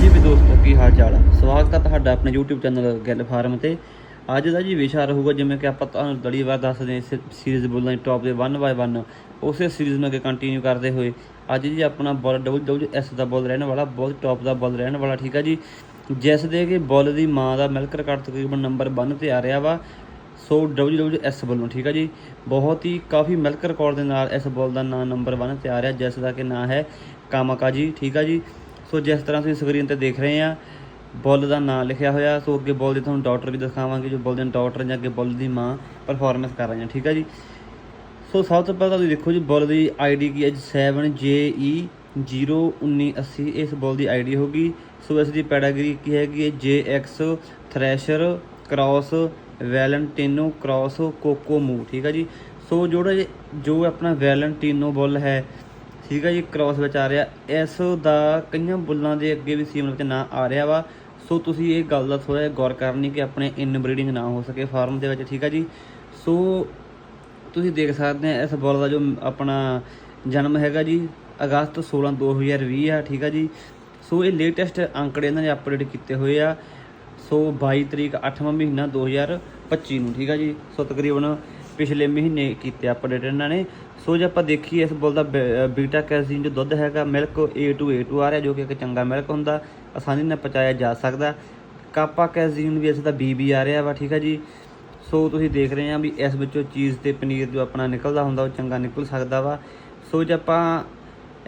ਜੀ ਵੀ ਦੋਸਤੋ, ਕੀ ਹਾਲ ਚਾਲ ਆ? ਸਵਾਗਤ ਹੈ ਤੁਹਾਡਾ ਆਪਣੇ YouTube ਚੈਨਲ ਗੱਲ ਫਾਰਮ ਤੇ। ਅੱਜ ਦਾ ਜੀ ਵਿਸ਼ਾ ਰਹੂਗਾ ਜਿਵੇਂ ਕਿ ਆਪਾਂ ਤੁਹਾਨੂੰ ਲੜੀ ਵਾਰ ਦੱਸਦੇ ਹਾਂ ਇਸ ਸੀਰੀਜ਼ ਦੀ ਟੌਪ ਦੇ 1 ਬਾਏ 1 ਉਸੇ ਸੀਰੀਜ਼ ਨੂੰ ਅੱਗੇ ਕੰਟੀਨਿਊ ਕਰਦੇ ਹੋਏ, ਅੱਜ ਜੀ ਆਪਣਾ ਬੋਲ WWS ਦਾ ਬੋਲ ਰਹਿਣ ਵਾਲਾ, ਬਹੁਤ ਟੌਪ ਦਾ ਬੋਲ ਰਹਿਣ ਵਾਲਾ, ਠੀਕ ਆ ਜੀ? ਜਿਸ ਦੇ ਕਿ ਬੋਲ ਦੀ ਮਾਂ ਦਾ ਮਿਲਕ ਰਿਕਾਰਡ ਤਕਰੀਬਨ ਨੰਬਰ 1 ਤੇ ਆ ਰਿਹਾ ਵਾ, ਸੋ WWS ਵੱਲੋਂ, ਠੀਕ ਆ ਜੀ? ਬਹੁਤ ਹੀ ਕਾਫੀ ਮਿਲਕ ਰਿਕਾਰਡ ਦੇ ਨਾਲ ਇਸ ਬੋਲ ਦਾ ਨਾਮ ਨੰਬਰ 1 ਤੇ ਆ ਰਿਹਾ, ਜਿਸ ਦਾ ਕਿ ਨਾਂ ਹੈ ਕਾਮਾਕਾ ਜੀ ਠੀਕ ਆ ਜੀ? ਸੋ ਜਿਸ ਤਰ੍ਹਾਂ ਤੁਸੀਂ ਸਕਰੀਨ ਤੇ ਦੇਖ ਰਹੇ ਆ, ਬੁੱਲ ਦਾ ਨਾਮ ਲਿਖਿਆ ਹੋਇਆ, ਸੋ ਅੱਗੇ ਬੁੱਲ ਦੇ ਤੁਹਾਨੂੰ ਡਾਕਟਰ ਵੀ ਦਿਖਾਵਾਂਗੇ, ਜੋ ਬੁੱਲ ਦੇ ਡਾਕਟਰ ਜਾਂ ਅੱਗੇ ਬੁੱਲ ਦੀ ਮਾਂ ਪਰਫਾਰਮੈਂਸ ਕਰ ਰਹੀਆਂ, ਠੀਕ ਆ ਜੀ? ਸੋ ਸਭ ਤੋਂ ਪਹਿਲਾਂ ਤੁਸੀਂ ਦੇਖੋ ਜੀ, ਬੁੱਲ ਦੀ ਆਈਡੀ ਕੀ ਹੈ 7JE01980 ਇਸ ਬੁੱਲ ਦੀ ਆਈਡੀ ਹੋਗੀ ਸੋ ਇਸ ਦੀ ਪੈਡਾਗਰੀ ਕੀ ਹੈਗੀ ਹੈ? JX thresher, cross, Valentino, cross, Kokomo, ਠੀਕ ਆ ਜੀ? ਸੋ ਜਿਹੜਾ ਇਹ- ਜੋ ਆਪਣਾ ਵੈਲੈਂਟਿਨੋ ਬੁੱਲ ਹੈ ਠੀਕ ਹੈ ਜੀ ਕ੍ਰਾਸ ਵਿੱਚ ਆ ਰਿਹਾ। ਇਸ ਦਾ ਕਈਆਂ ਬੁੱਲਾਂ ਦੇ ਅੱਗੇ ਵੀ ਸੀਮਨ ਵਿੱਚ ਨਾਂ ਆ ਰਿਹਾ ਵਾ। ਸੋ ਤੁਸੀਂ ਇਹ ਗੱਲ ਦਾ ਥੋੜਾ ਜਿਹਾ ਗੌਰ ਕਰਨੀ ਕਿ ਆਪਣੇ ਇਨ ਬਰੀਡਿੰਗ ਨਾ ਹੋ ਸਕੇ ਫਾਰਮ ਦੇ ਵਿੱਚ, ਠੀਕ ਹੈ ਜੀ। ਸੋ ਤੁਸੀਂ ਦੇਖ ਸਕਦੇ ਆ ਇਸ ਬੁੱਲ ਦਾ ਜੋ ਆਪਣਾ ਜਨਮ ਹੈਗਾ ਜੀ, ਅਗਸਤ 16 2020 ਆ, ਠੀਕ ਆ ਜੀ। ਸੋ ਇਹ ਲੇਟੈਸਟ ਅੰਕੜੇ ਇਹਨਾਂ ਨੇ ਅਪਡੇਟ ਕੀਤੇ ਹੋਏ ਆ। ਸੋ 22 ਤਰੀਕ 8ਵਾਂ ਮਹੀਨਾ 2025 ਨੂੰ, ਠੀਕ ਆ ਜੀ। ਸੋ ਤਕਰੀਬਨ ਪਿਛਲੇ ਮਹੀਨੇ ਕੀਤੇ ਅਪਡੇਟ ਇਹਨਾਂ ਨੇ। ਸੋ ਜੇ ਆਪਾਂ ਦੇਖੀਏ ਇਸ ਬੁੱਲ ਦਾ ਬੀਟਾ ਕੈਜ਼ੀਨ ਜੋ ਦੁੱਧ ਹੈਗਾ ਮਿਲਕ A2 A2 ਆ ਰਿਹਾ ਜੋ ਕਿ ਇੱਕ ਚੰਗਾ ਮਿਲਕ ਹੁੰਦਾ, ਆਸਾਨੀ ਨਾਲ ਪਚਾਇਆ ਜਾ ਸਕਦਾ। ਕਾਪਾ ਕੈਜ਼ੀਨ ਵੀ ਇਸ ਦਾ BB ਆ ਰਿਹਾ ਵਾ, ਠੀਕ ਆ ਜੀ। ਸੋ ਤੁਸੀਂ ਦੇਖ ਰਹੇ ਆ ਵੀ ਇਸ ਵਿੱਚੋਂ ਚੀਜ਼ ਤੇ ਪਨੀਰ ਜੋ ਆਪਣਾ ਨਿਕਲਦਾ ਹੁੰਦਾ, ਉਹ ਚੰਗਾ ਨਿਕਲ ਸਕਦਾ ਵਾ। ਸੋ ਜੇ ਆਪਾਂ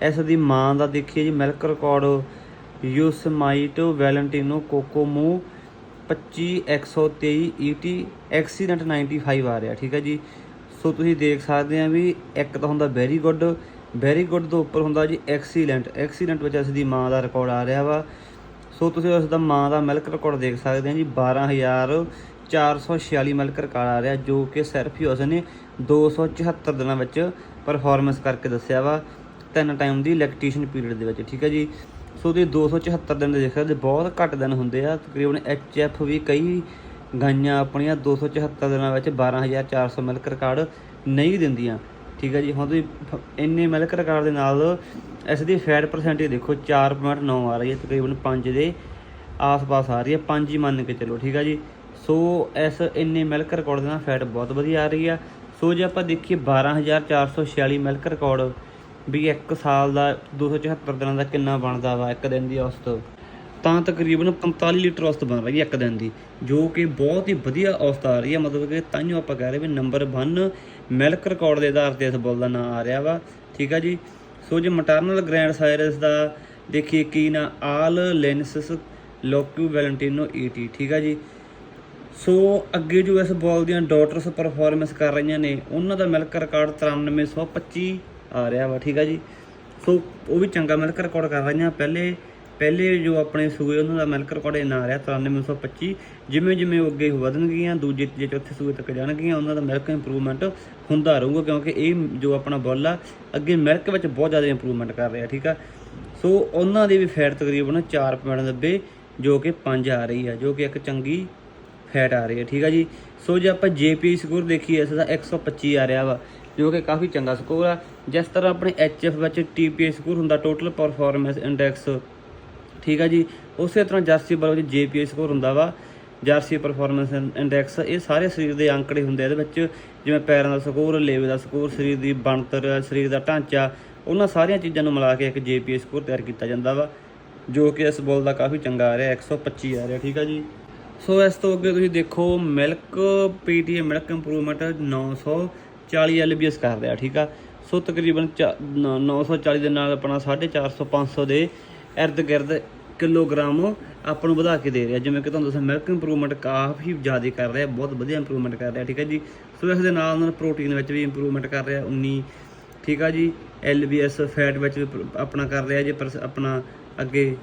ਇਸ ਦੀ ਮਾਂ ਦਾ ਦੇਖੀਏ ਜੀ milk record Yosemite Valentino Kokomo 25123 ET accident 95 ਆ ਰਿਹਾ, ਠੀਕ ਹੈ ਜੀ। ਸੋ ਤੁਸੀਂ ਦੇਖ ਸਕਦੇ ਆ ਵੀ ਇੱਕ ਤਾਂ ਹੁੰਦਾ ਵੈਰੀ ਗੁੱਡ ਵੈਰੀ ਗੁੱਡ ਤੋਂ ਉੱਪਰ ਹੁੰਦਾ ਜੀ ਐਕਸੀਲੈਂਟ ਐਕਸੀਲੈਂਟ ਵਿੱਚ ਇਸ ਦੀ ਮਾਂ ਦਾ ਰਿਕਾਰਡ ਆ ਰਿਹਾ ਵਾ। ਸੋ ਤੁਸੀਂ ਉਸ ਦਾ ਮਾਂ ਦਾ ਮਿਲਕ ਰਿਕਾਰਡ ਦੇਖ ਸਕਦੇ ਆ ਜੀ 12446 ਮਿਲਕ ਰਿਕਾਰਡ ਆ ਰਿਹਾ, ਜੋ ਕਿ ਸਿਰਫ ਹੀ ਉਸਨੇ 274 ਦਿਨਾਂ ਵਿੱਚ ਪਰਫਾਰਮੈਂਸ ਕਰਕੇ ਦੱਸਿਆ ਵਾ, ਤਿੰਨ ਟਾਈਮ ਦੀ ਲੈਕਟੇਸ਼ਨ ਪੀਰੀਅਡ ਦੇ ਵਿੱਚ, ਠੀਕ ਹੈ ਜੀ। ਸੋ ਦੇ 274 ਦਿਨ ਦੇ ਦੇਖ ਸਕਦੇ ਬਹੁਤ ਘੱਟ ਦਿਨ ਹੁੰਦੇ ਆ। ਤਕਰੀਬਨ ਐਫ ਵੀ ਕਈ ਗਾਈਆਂ ਆਪਣੀਆਂ 274 ਦਿਨਾਂ ਵਿੱਚ 12400 ਮਿਲਕ ਰਿਕਾਰਡ ਨਹੀਂ ਦਿੰਦੀਆਂ। ਠੀਕ ਹੈ ਜੀ, ਹੁਣ ਤੁਸੀਂ ਇੰਨੇ ਮਿਲਕ ਰਿਕਾਰਡ ਦੇ ਨਾਲ ਇਸ ਦੀ ਫੈਟ ਪਰਸੈਂਟੇਜ ਦੇਖੋ 4.9 ਆ ਰਹੀ ਹੈ, ਤਕਰੀਬਨ 5 ਦੇ ਆਸ-ਪਾਸ ਆ ਰਹੀ ਹੈ 5 ਹੀ ਮੰਨ ਕੇ ਚੱਲੋ, ਠੀਕ ਹੈ ਜੀ। ਸੋ ਇਸ ਇੰਨੇ ਮਿਲਕ ਰਿਕਾਰਡ ਦੇ ਨਾਲ ਫੈਟ ਬਹੁਤ ਵਧੀਆ ਆ ਰਹੀ ਆ। ਸੋ ਜੇ ਆਪਾਂ ਦੇਖੀਏ 12446 ਮਿਲਕ ਰਿਕਾਰਡ ਵੀ ਇੱਕ ਸਾਲ ਦਾ 274 ਦਿਨਾਂ ਦਾ ਕਿੰਨਾ ਬਣਦਾ ਵਾ ਇੱਕ ਦਿਨ ਦੀ ਔਸਤ? ਤਾਂ ਤਕਰੀਬਨ 45 ਲੀਟਰ ਔਸਤ ਬਣ ਰਹੀ ਹੈ ਇੱਕ ਦਿਨ ਦੀ, ਜੋ ਕਿ ਬਹੁਤ ਹੀ ਵਧੀਆ ਔਸਤ ਆ ਰਹੀ ਹੈ। ਮਤਲਬ ਕਿ ਤਾਂਹੀਓ ਆਪਾਂ ਕਹਿ ਰਹੇ ਵੀ ਨੰਬਰ 1 ਮਿਲਕ ਰਿਕਾਰਡ ਦੇ ਆਧਾਰ ਤੇ ਇਸ ਬੁੱਲ ਦਾ ਨਾਂ ਆ ਰਿਹਾ ਵਾ। ਠੀਕ ਆ ਜੀ? ਸੋ ਜੇ ਮਟਰਨਲ ਗ੍ਰੈਂਡ ਸਾਇਰਸ ਦਾ ਦੇਖੀਏ ਕੀ ਨਾ, ਆਲ ਲੈਂਸਸ ਲੋਕਿਊ ਵੈਲੈਂਟਿਨੋ ਈਟੀ ਠੀਕ ਆ ਜੀ? ਸੋ ਅੱਗੇ ਜੋ ਇਸ ਬਾਲ ਦੀਆਂ ਡਾਟਰਸ ਪਰਫਾਰਮੈਂਸ ਕਰ ਰਹੀਆਂ ਨੇ, ਉਹਨਾਂ ਦਾ ਮਿਲਕ ਰਿਕਾਰਡ 93125 ਆ ਰਿਹਾ ਵਾ, ਠੀਕ ਆ ਜੀ? ਸੋ ਉਹ ਵੀ ਚੰਗਾ ਮਿਲਕ ਰਿਕਾਰਡ ਕਰ ਰਹੀਆਂ ਪਹਿਲੇ ਪਹਿਲੇ ਜੋ ਆਪਣੇ ਸੂਏ ਉਹਨਾਂ ਦਾ ਮਿਲਕ ਰਿਕਾਰਡ ਇਹ ਆ ਰਿਹਾ 93125 ਜਿਵੇਂ ਜਿਵੇਂ ਉਹ ਅੱਗੇ ਵਧਣਗੀਆਂ, ਦੂਜੇ, ਤੀਜੇ, ਚੌਥੇ ਸੂਏ ਤੱਕ ਜਾਣਗੀਆਂ, ਉਹਨਾਂ ਦਾ ਮਿਲਕ ਇੰਪਰੂਵਮੈਂਟ ਹੁੰਦਾ ਰਹੂਗਾ, ਕਿਉਂਕਿ ਇਹ ਜੋ ਆਪਣਾ ਬੁੱਲ ਆ, ਅੱਗੇ ਮਿਲਕ ਵਿੱਚ ਬਹੁਤ ਜ਼ਿਆਦਾ ਇੰਪਰੂਵਮੈਂਟ ਕਰ ਰਿਹਾ, ਠੀਕ ਆ? ਸੋ ਉਹਨਾਂ ਦੀ ਵੀ ਫੈਟ ਤਕਰੀਬਨ 4.90 ਜੋ ਕਿ 5 ਆ ਰਹੀ ਆ, ਜੋ ਕਿ ਇੱਕ ਚੰਗੀ ਫੈਟ ਆ ਰਹੀ ਹੈ ਠੀਕ ਆ ਜੀ? ਸੋ ਜੇ ਆਪਾਂ ਜੇਪੀ ਸਕੋਰ ਦੇਖੀਏ, ਇਸ ਦਾ 125 ਆ ਰਿਹਾ ਵਾ। ਜੋ ਕਿ ਕਾਫੀ ਚੰਗਾ ਸਕੋਰ ਆ। ਜਿਸ ਤਰ੍ਹਾਂ ਆਪਣੇ ਐਚਐਫ ਵਿੱਚ ਟੀਪੀਏ ਸਕੋਰ ਹੁੰਦਾ ਟੋਟਲ ਪਰਫਾਰਮੈਂਸ ਇੰਡੈਕਸ ਠੀਕ ਆ ਜੀ। ਉਸੇ ਤਰ੍ਹਾਂ ਜਰਸੀ ਬਲ ਵਿੱਚ ਜੇਪੀਏ ਸਕੋਰ ਹੁੰਦਾ ਵਾ। ਜਰਸੀ ਪਰਫਾਰਮੈਂਸ ਇੰਡੈਕਸ ਇਹ ਸਾਰੇ ਸਰੀਰ ਦੇ ਅੰਕੜੇ ਹੁੰਦੇ ਆ। ਇਹਦੇ ਵਿੱਚ ਜਿਵੇਂ ਪੈਰਾਂ ਦਾ ਸਕੋਰ, ਲੇਵੇ ਦਾ ਸਕੋਰ, ਸਰੀਰ ਦੀ ਬਣਤਰ, ਸਰੀਰ ਦਾ ਢਾਂਚਾ, ਉਹਨਾਂ ਸਾਰੀਆਂ ਚੀਜ਼ਾਂ ਨੂੰ ਮਿਲਾ ਕੇ ਇੱਕ ਜੇਪੀਏ ਸਕੋਰ ਤਿਆਰ ਕੀਤਾ ਜਾਂਦਾ ਵਾ, ਜੋ ਕਿ ਇਸ ਬੋਲ ਦਾ ਕਾਫੀ ਚੰਗਾ ਆ ਰਿਹਾ 125 ਆ ਰਿਹਾ, ਠੀਕ ਆ ਜੀ। ਸੋ ਇਸ ਤੋਂ ਅੱਗੇ ਤੁਸੀਂ ਦੇਖੋ, milk PTA milk improvement 940 LBS ਕਰ ਰਿਹਾ, ਠੀਕ ਆ? ਸੋ ਤਕਰੀਬਨ ਚਾ- ਨ- 940 ਦੇ ਨਾਲ ਆਪਣਾ 450 500 ਦੇ ਇਰਦ ਗਿਰਦ ਕਿਲੋਗ੍ਰਾਮ ਆਪਾਂ ਨੂੰ ਵਧਾ ਕੇ ਦੇ ਰਿਹਾ। ਜਿਵੇਂ ਕਿ ਤੁਹਾਨੂੰ ਦੱਸਿਆ ਮਿਲਕ ਇੰਪਰੂਵਮੈਂਟ ਕਾਫੀ ਜ਼ਿਆਦਾ ਕਰ ਰਿਹਾ, ਬਹੁਤ ਵਧੀਆ ਇੰਪਰੂਵਮੈਂਟ ਕਰ ਰਿਹਾ, ਠੀਕ ਹੈ ਜੀ? ਸੋ ਇਸ ਦੇ ਨਾਲ ਨਾਲ ਪ੍ਰੋਟੀਨ ਵਿੱਚ ਵੀ ਇੰਪਰੂਵਮੈਂਟ ਕਰ ਰਿਹਾ 19 ਠੀਕ ਆ ਜੀ? ਐਲਬੀਐਸ ਫੈਟ ਵਿੱਚ ਵੀ ਪ- ਆਪਣਾ ਕਰ ਰਿਹਾ ਜੀ ਪਰਸ- ਆਪਣਾ ਅੱਗੇ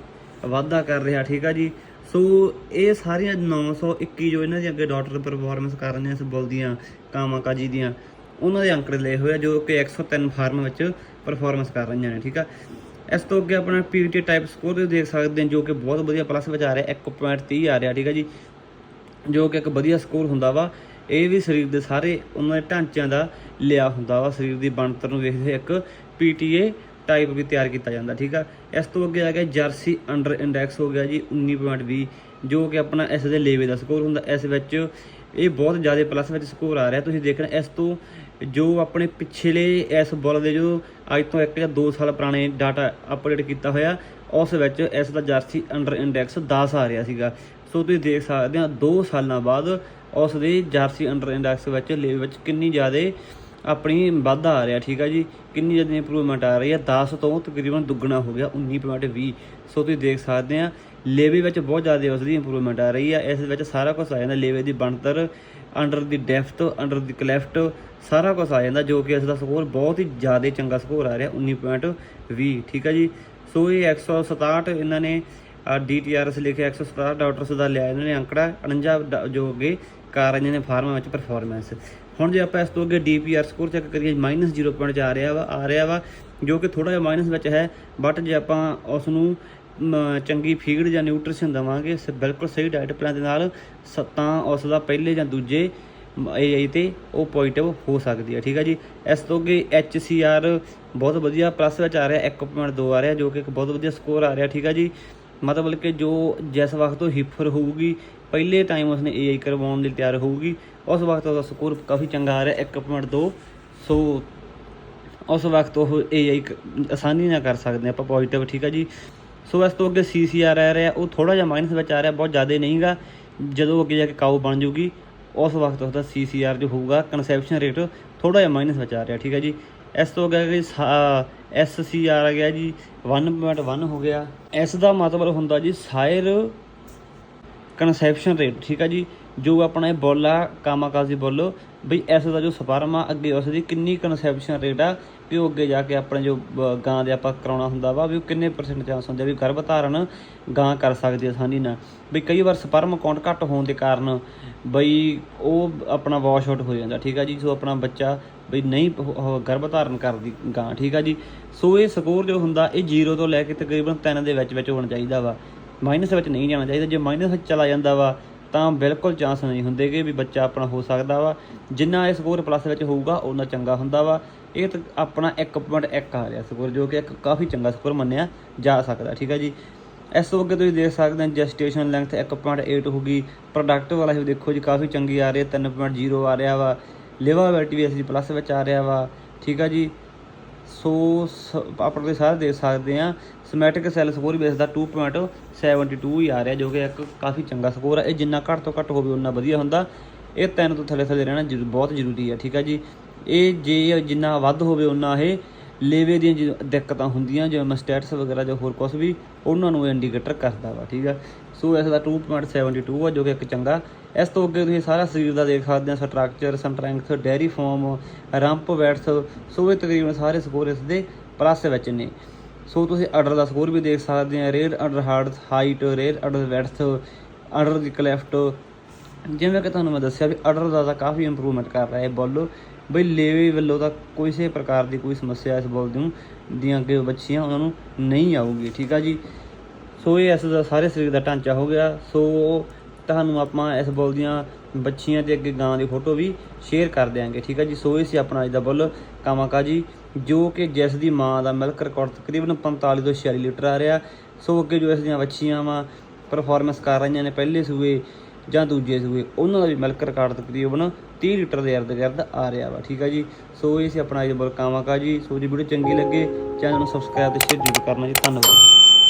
ਵਾਧਾ ਕਰ ਰਿਹਾ, ਠੀਕ ਆ ਜੀ? ਸੋ ਇਹ ਸਾਰੀਆਂ 921 ਜੋ ਇਹਨਾਂ ਦੀ ਅੱਗੇ ਡਾਟਰ ਪਰਫਾਰਮੈਂਸ ਕਰ ਰਹੀਆਂ ਇਸ ਬੁੱਲ ਦੀਆਂ ਕਾਮਾਕਾ ਦੀਆਂ ਉਹਨਾਂ ਦੇ ਅੰਕੜੇ ਲਏ ਹੋਏ ਆ ਜੋ ਕਿ 103 ਫਾਰਮ ਵਿੱਚ ਪਰਫਾਰਮੈਂਸ ਕਰ ਰਹੀਆਂ ਨੇ, ਠੀਕ ਆ? ਇਸ ਤੋਂ ਅੱਗੇ ਆਪਣਾ ਪੀਟੀ ਟਾਈਪ ਸਕੋਰ ਤੁਸੀਂ ਦੇਖ ਸਕਦੇ ਹੋ, ਜੋ ਕਿ ਬਹੁਤ ਵਧੀਆ ਪਲੱਸ ਵਿੱਚ ਆ ਰਿਹਾ 1.30 ਆ ਰਿਹਾ, ਠੀਕ ਆ ਜੀ? ਜੋ ਕਿ ਇੱਕ ਵਧੀਆ ਸਕੋਰ ਹੁੰਦਾ ਵਾ, ਇਹ ਵੀ ਸਰੀਰ ਦੇ ਸਾਰੇ ਉਹਨਾਂ ਦੇ ਢਾਂਚਿਆਂ ਦਾ ਲਿਆ ਹੁੰਦਾ ਵਾ, ਸਰੀਰ ਦੀ ਬਣਤਰ ਨੂੰ ਵੇਖਦੇ ਇੱਕ ਪੀਟੀਏ ਟਾਈਪ ਵੀ ਤਿਆਰ ਕੀਤਾ ਜਾਂਦਾ, ਠੀਕ ਆ? ਇਸ ਤੋਂ ਅੱਗੇ ਆ ਗਿਆ, ਜਰਸੀ ਅੰਡਰ ਇੰਡੈਕਸ ਹੋ ਗਿਆ ਜੀ 19.20 ਜੋ ਕਿ ਆਪਣਾ ਇਸ ਦੇ ਲੇਵੇ ਦਾ ਸਕੋਰ ਹੁੰਦਾ, ਇਸ ਵਿੱਚ ਇਹ ਬਹੁਤ ਜ਼ਿਆਦਾ ਪਲੱਸ ਵਿੱਚ ਸਕੋਰ ਆ ਰਿਹਾ। ਤੁਸੀਂ ਦੇਖਣਾ, ਇਸ ਤੋਂ ਜੋ ਆਪਣੇ ਪਿਛਲੇ ਇਸ ਬੋਲ ਦੇ ਜੋ ਅੱਜ ਤੋਂ 1 ਜਾਂ 2 ਸਾਲ ਪੁਰਾਣੇ ਡਾਟਾ ਅਪਡੇਟ ਕੀਤਾ ਹੋਇਆ, ਉਸ ਵਿੱਚ ਇਸ ਦਾ ਜਰਸੀ ਅੰਡਰ ਇੰਡੈਕਸ 10 ਆ ਰਿਹਾ ਸੀਗਾ। ਸੋ ਤੁਸੀਂ ਦੇਖ ਸਕਦੇ ਹੋ 2 ਸਾਲਾਂ ਬਾਅਦ ਉਸ ਦੇ ਜਰਸੀ ਅੰਡਰ ਇੰਡੈਕਸ ਵਿੱਚ, ਲੇਵੇ ਵਿੱਚ ਕਿੰਨੀ ਜ਼ਿਆਦਾ ਆਪਣੀ ਵਾਧਾ ਆ ਰਿਹਾ, ਠੀਕ ਆ ਜੀ? ਕਿੰਨੀ ਜ਼ਿਆਦਾ ਇੰਪਰੂਵਮੈਂਟ ਆ ਰਹੀ ਹੈ 10 ਤੋਂ ਤਕਰੀਬਨ ਦੁੱਗਣਾ ਹੋ ਗਿਆ 19.20 ਸੋ ਤੁਸੀਂ ਦੇਖ ਸਕਦੇ ਆ ਲੇਵੇ ਵਿੱਚ ਬਹੁਤ ਜ਼ਿਆਦਾ ਉਸ ਦੀ ਇੰਪਰੂਵਮੈਂਟ ਆ ਰਹੀ ਹੈ ਇਸ ਵਿੱਚ ਸਾਰਾ ਕੁਝ ਆ ਜਾਂਦਾ। ਲੇਵੇ ਦੀ ਬਣਤਰ ਅੰਡਰ ਦੀ ਡੈਫਥ ਅੰਡਰ ਦੀ ਕਲੈਫਟ ਸਾਰਾ ਕੁਝ ਆ ਜਾਂਦਾ, ਜੋ ਕਿ ਇਸ ਦਾ ਸਕੋਰ ਬਹੁਤ ਹੀ ਜ਼ਿਆਦਾ ਚੰਗਾ ਸਕੋਰ ਆ ਰਿਹਾ 19.20 ਠੀਕ ਆ ਜੀ? ਸੋ ਇਹ 167 ਇਹਨਾਂ ਨੇ ਡੀਟੀਆਰਐਸ ਲਿਖਿਆ 167 ਡਾਕਟਰਸ ਦਾ ਲਿਆ ਇਹਨਾਂ ਨੇ ਅੰਕੜਾ 49 ਡ- ਜੋ ਅੱਗੇ ਕਾਰ ਇਹਨਾਂ ਨੇ ਫਾਰਮਾ ਵਿੱਚ ਪਰਫਾਰਮੈਂਸ ਹੁਣ ਜੇ ਆਪਾਂ ਇਸ ਤੋਂ ਅੱਗੇ ਡੀਪੀਆਰ ਸਕੋਰ ਚੈੱਕ ਕਰੀਏ ਮਾਈਨਸ 0.4 ਆ ਰਿਹਾ ਵਾ, ਆ ਰਿਹਾ ਵਾ, ਜੋ ਕਿ ਥੋੜਾ ਜਿਹਾ ਮਾਈਨਸ ਵਿੱਚ ਹੈ ਬਟ ਜੇ ਆਪਾਂ ਉਸ ਨੂੰ ਚੰਗੀ ਫੀਡ ਜਾਂ ਨਿਊਟ੍ਰੀਸ਼ਨ ਦਵਾਂਗੇ। ਬਿਲਕੁਲ ਸਹੀ ਡਾਈਟ ਪਲਾਨ ਦੇ ਨਾਲ ਸ- ਤਾਂ ਉਸ ਦਾ ਪਹਿਲੇ ਜਾਂ ਦੂਜੇ ਏਆਈ ਤੇ ਉਹ ਪੋਜ਼ਿਟਿਵ ਹੋ ਸਕਦੀ ਹੈ, ਠੀਕ ਹੈ ਜੀ? ਇਸ ਤੋਂ ਅੱਗੇ HCR ਬਹੁਤ ਵਧੀਆ ਪਲੱਸ ਵਿੱਚ ਆ ਰਿਹਾ 1.2 ਆ ਰਿਹਾ, ਜੋ ਕਿ ਇੱਕ ਬਹੁਤ ਵਧੀਆ ਸਕੋਰ ਆ ਰਿਹਾ, ਠੀਕ ਹੈ ਜੀ? ਮਤਲਬ ਕਿ ਜੋ ਜਿਸ ਵਕਤ ਉਹ ਹਿਫਰ ਹੋਊਗੀ, ਪਹਿਲੇ ਟਾਈਮ ਉਸਨੇ ਏਆਈ ਕਰਵਾਉਣ ਲਈ ਤਿਆਰ ਹੋਊਗੀ, ਉਸ ਵਕਤ ਉਹਦਾ ਸਕੋਰ ਕਾਫੀ ਚੰਗਾ ਆ ਰਿਹਾ 1.2 ਸੋ ਉਸ ਵਕਤ ਉਹ ਏਆਈ ਆਸਾਨੀ ਨਾਲ ਕਰ ਸਕਦੇ ਆਪਾਂ ਪੋਜ਼ਿਟਿਵ, ਠੀਕ ਹੈ ਜੀ? ਸੋ ਇਸ ਤੋਂ ਅੱਗੇ ਸੀਸੀਆਰ ਆ ਰਿਹਾ ਉਹ ਥੋੜਾ ਜਿਹਾ ਮਾਈਨਸ ਵਿੱਚ ਆ ਰਿਹਾ, ਬਹੁਤ ਜ਼ਿਆਦਾ ਨਹੀਂਗਾ ਜਦੋਂ ਅੱਗੇ ਜਾ ਕੇ ਕਾਊ ਬਣ ਜੂਗੀ ਉਸ ਵਕਤ ਉਹਦਾ ਸੀਸੀਆਰ ਜੋ ਹੋਊਗਾ ਕਨਸੈਪਸ਼ਨ ਰੇਟ ਥੋੜਾ ਜਿਹਾ ਮਾਈਨਸ ਵਿੱਚ ਆ ਰਿਹਾ, ਠੀਕ ਹੈ ਜੀ। ਇਸ ਤੋਂ ਅੱਗੇ ਜੀ ਐਸਸੀਆਰ ਆ ਗਿਆ ਜੀ 1.1 ਹੋ ਗਿਆ। ਇਸ ਦਾ ਮਤਲਬ ਹੁੰਦਾ ਜੀ, ਸਾਇਰ ਕਨਸੈਪਸ਼ਨ ਰੇਟ ਠੀਕ ਆ ਜੀ। ਜੋ ਆਪਣਾ ਇਹ ਬੁੱਲ ਆ ਕਾਮਾਕਾਜ਼ੀ ਬੋਲੋ ਬਈ ਇਸ ਦਾ ਜੋ ਸਪਰਮ ਆ ਅੱਗੇ ਉਸ ਦੀ ਕਿੰਨੀ ਕਨਸੈਪਸ਼ਨ ਰੇਟ ਆ ਕਿ ਉਹ ਅੱਗੇ ਜਾ ਕੇ ਆਪਣੇ ਜੋ ਗਾਂ ਦੇ ਆਪਾਂ ਕਰਾਉਣਾ ਹੁੰਦਾ ਵਾ, ਵੀ ਉਹ ਕਿੰਨੇ ਪਰਸੈਂਟ ਚਾਂਸ ਹੁੰਦੇ ਆ ਵੀ ਗਰਭ ਧਾਰਨ ਗਾਂ ਕਰ ਸਕਦੀ ਆ ਆਸਾਨੀ ਨਾਲ। ਬਈ ਕਈ ਵਾਰ ਸਪਰਮ ਕਾਊਂਟ ਘੱਟ ਹੋਣ ਦੇ ਕਾਰਨ ਬਈ ਉਹ ਆਪਣਾ ਵਾਸ਼ ਆਊਟ ਹੋ ਜਾਂਦਾ, ਠੀਕ ਆ ਜੀ? ਸੋ ਆਪਣਾ ਬੱਚਾ ਬਈ ਨਹੀਂ ਗਰਭ ਧਾਰਨ ਕਰਦੀ ਗਾਂ, ਠੀਕ ਆ ਜੀ? ਸੋ ਇਹ ਸਕੋਰ ਜੋ ਹੁੰਦਾ, ਇਹ 0 ਤੋਂ ਲੈ ਕੇ ਤਕਰੀਬਨ 3 ਦੇ ਵਿੱਚ ਵਿੱਚ ਹੋਣਾ ਚਾਹੀਦਾ ਵਾ। ਮਾਈਨਸ ਵਿੱਚ ਨਹੀਂ ਜਾਣਾ ਚਾਹੀਦਾ, ਜੇ ਮਾਈਨਸ ਵਿੱਚ ਚਲਾ ਜਾਂਦਾ ਵਾ ਤਾਂ ਬਿਲਕੁਲ ਚਾਂਸ ਨਹੀਂ ਹੁੰਦੇ ਕਿ ਵੀ ਬੱਚਾ ਆਪਣਾ ਹੋ ਸਕਦਾ ਵਾ। ਜਿੰਨਾ ਇਹ ਸਕੋਰ ਪਲੱਸ ਵਿੱਚ ਹੋਊਗਾ ਉਹਨਾਂ ਚੰਗਾ ਹੁੰਦਾ ਵਾ। ਇਹ ਤਾਂ ਆਪਣਾ 1.1 ਆ ਰਿਹਾ ਸਕੋਰ ਜੋ ਕਿ ਇੱਕ ਕਾਫੀ ਚੰਗਾ ਸਕੋਰ ਮੰਨਿਆ ਜਾ ਸਕਦਾ, ਠੀਕ ਹੈ ਜੀ? ਇਸ ਤੋਂ ਅੱਗੇ ਤੁਸੀਂ ਦੇਖ ਸਕਦੇ ਹੋ ਜੈਸਟੇਸ਼ਨ ਲੈਂਥ 1.8 ਹੋ ਗਈ। ਪ੍ਰੋਡਕਟ ਵਾਲਾ ਵੀ ਦੇਖੋ ਜੀ, ਕਾਫੀ ਚੰਗੀ ਆ ਰਹੀ ਹੈ 3.0 ਆ ਰਿਹਾ ਵਾ। ਲਿਵਰਬਿਲਟੀ ਵੀ ਇਸ ਅਸੀਂ ਪਲੱਸ ਵਿੱਚ ਆ ਰਿਹਾ ਵਾ, ਠੀਕ ਆ ਜੀ? ਸੋ ਸ- ਆਪਾਂ ਤੁਸੀਂ ਸਾਰੇ ਦੇਖ ਸਕਦੇ ਆ ਸਮੈਟਿਕ ਸੈੱਲ ਸਕੋਰ ਵੀ ਇਸ ਦਾ 2.72 ਹੀ ਆ ਰਿਹਾ, ਜੋ ਕਿ ਇੱਕ ਕਾਫੀ ਚੰਗਾ ਸਕੋਰ ਹੈ ਇਹ ਜਿੰਨਾ ਘੱਟ ਤੋਂ ਘੱਟ ਹੋਵੇ, ਉਨਾ ਵਧੀਆ ਹੁੰਦਾ। ਇਹ ਤਿੰਨ ਤੋਂ ਥੱਲੇ ਥੱਲੇ ਰਹਿਣਾ ਜ਼ਰੂ- ਬਹੁਤ ਜ਼ਰੂਰੀ ਹੈ, ਠੀਕ ਹੈ ਜੀ। ਇਹ ਜੇ ਜਿੰਨਾ ਵੱਧ ਹੋਵੇ, ਉਨਾ ਇਹ ਲੇਵੇ ਦੀਆਂ ਜੋ, ਦਿੱਕਤਾਂ ਹੁੰਦੀਆਂ ਜਿਵੇਂ ਮਸਟੈਟਸ ਵਗੈਰਾ ਜਾਂ ਹੋਰ ਕੁਝ ਵੀ, ਉਹਨਾਂ ਨੂੰ ਇੰਡੀਕੇਟਰ ਕਰਦਾ ਵਾ, ਠੀਕ ਆ? ਸੋ ਇਸ ਦਾ 2.72 ਆ, ਜੋ ਕਿ ਇੱਕ ਚੰਗਾ। ਇਸ ਤੋਂ ਅੱਗੇ ਤੁਸੀਂ ਸਾਰਾ ਸਰੀਰ ਦਾ ਦੇਖ ਸਕਦੇ ਆ structure strength dairy form rump widths so ਇਹ ਤਕਰੀਬਨ ਸਾਰੇ ਸਕੋਰ ਇਸ ਦੇ ਪਲੱਸ ਵਿੱਚ ਨੇ। ਸੋ ਤੁਸੀਂ ਆਰਡਰ ਦਾ ਸਕੋਰ ਵੀ ਦੇਖ ਸਕਦੇ ਆ rear udder hard height rear udder widths udder ਦੀ ਕਲੈਫਟ ਜਿਵੇਂ ਕਿ ਤੁਹਾਨੂੰ ਮੈਂ ਦੱਸਿਆ ਵੀ ਆਰਡਰ ਦਾ ਤਾਂ ਕਾਫੀ ਇੰਪਰੂਵਮੈਂਟ ਕਰ ਰਿਹਾ ਹੈ ਬੋਲੋ। ਬਈ ਲੇਵੇ ਵੱਲੋਂ ਤਾਂ ਕਿਸੇ ਪ੍ਰਕਾਰ ਦੀ ਕੋਈ ਸਮੱਸਿਆ ਇਸ ਬੋਲ ਨੂੰ ਦੀਆਂ ਅੱਗੇ ਬੱਚੀਆਂ ਉਹਨਾਂ ਨੂੰ ਨਹੀਂ ਆਊਗੀ, ਠੀਕ ਆ ਜੀ? ਸੋ ਇਹ ਇਸ ਦਾ ਸਾਰੇ ਸਰੀਰ ਦਾ ਢਾਂਚਾ ਹੋ ਗਿਆ। ਸੋ ਤੁਹਾਨੂੰ ਆਪਾਂ ਇਸ ਬੋਲ ਦੀਆਂ ਬੱਚੀਆਂ ਤੇ ਅੱਗੇ ਗਾਂ ਦੀ ਫੋਟੋ ਵੀ ਸ਼ੇਅਰ ਕਰ ਦਿਆਂਗੇ, ਠੀਕ ਆ ਜੀ? ਸੋ ਇਹ ਸੀ ਆਪਣਾ ਅੱਜ ਦਾ ਬੁੱਲ ਕਾਮਾਕਾ ਜੀ, ਜੋ ਕਿ ਜਿਸ ਦੀ ਮਾਂ ਦਾ ਮਿਲਕ ਰਿਕਾਰਡ ਤਕਰੀਬਨ 45 ਤੋਂ 46 ਲੀਟਰ ਆ ਰਿਹਾ। ਸੋ ਅੱਗੇ ਜੋ ਇਸ ਦੀਆਂ ਬੱਚੀਆਂ ਵਾ ਪਰਫਾਰਮੈਂਸ ਕਰ ਰਹੀਆਂ ਨੇ, ਪਹਿਲੇ ਸੂਏ ਜਾਂ ਦੂਜੇ ਸੂਏ, ਉਹਨਾਂ ਦਾ ਵੀ ਮਿਲਕ ਰਿਕਾਰਡ ਤਕਰੀਬਨ 30 ਲੀਟਰ ਦੇ ਇਰਦ ਗਿਰਦ ਆ ਰਿਹਾ ਵਾ, ਠੀਕ ਆ ਜੀ? ਸੋ ਇਹ ਸੀ ਆਪਣਾ ਅੱਜ ਦਾ ਬੁੱਲ ਜੀ। ਸੋ ਜੀ, ਵੀਡੀਓ ਚੰਗੀ ਲੱਗੇ, ਚੈਨਲ ਨੂੰ ਸਬਸਕ੍ਰਾਈਬ ਤੇ ਸ਼ੇਅਰ ਜ਼ਰੂਰ ਕਰਨਾ ਜੀ। ਧੰਨਵਾਦ।